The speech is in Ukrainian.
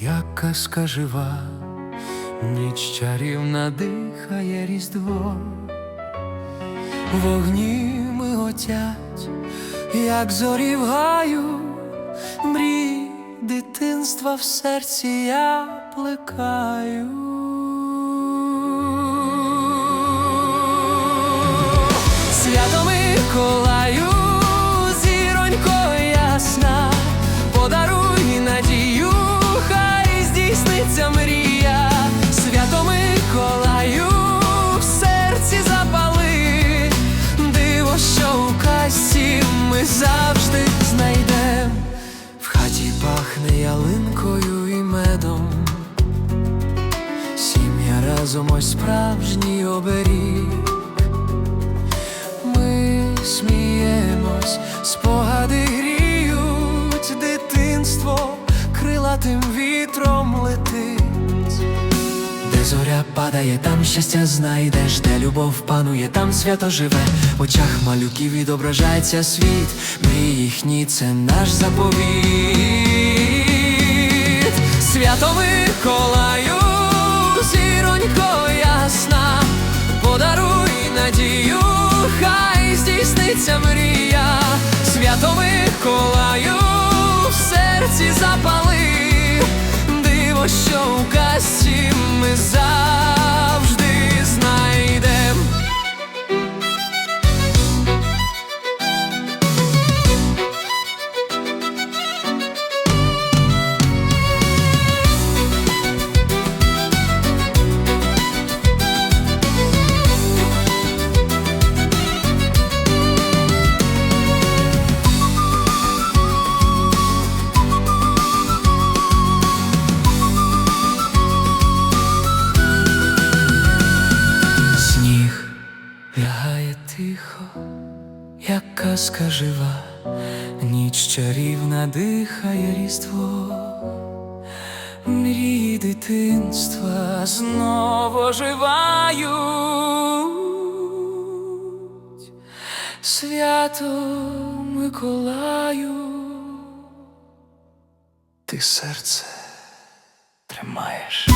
як казка жива, ніч чарівна дихає різдво, вогні миготять, як зорі в гаю, мрій дитинства в серці я плекаю. Свято Миколаю, зіронько ясна, завжди знайдем, в хаті пахне ялинкою і медом, сім'я разом ось справжній оберіг. Ми сміємось, спогади гріють, дитинство крилатим вітром летить. Зоря падає, там щастя знайдеш, де любов панує, там свято живе, в очах малюків відображається світ, мрії їхні це наш заповіт. Свято Миколаю, зіронько ясна, подаруй надію, хай здійсниться мрія, свято Миколаю, в серці запали, як казка жива, ніч чарівна дихає різдво, мрії дитинства знову оживають. Свято Миколаю, ти серце тримаєш.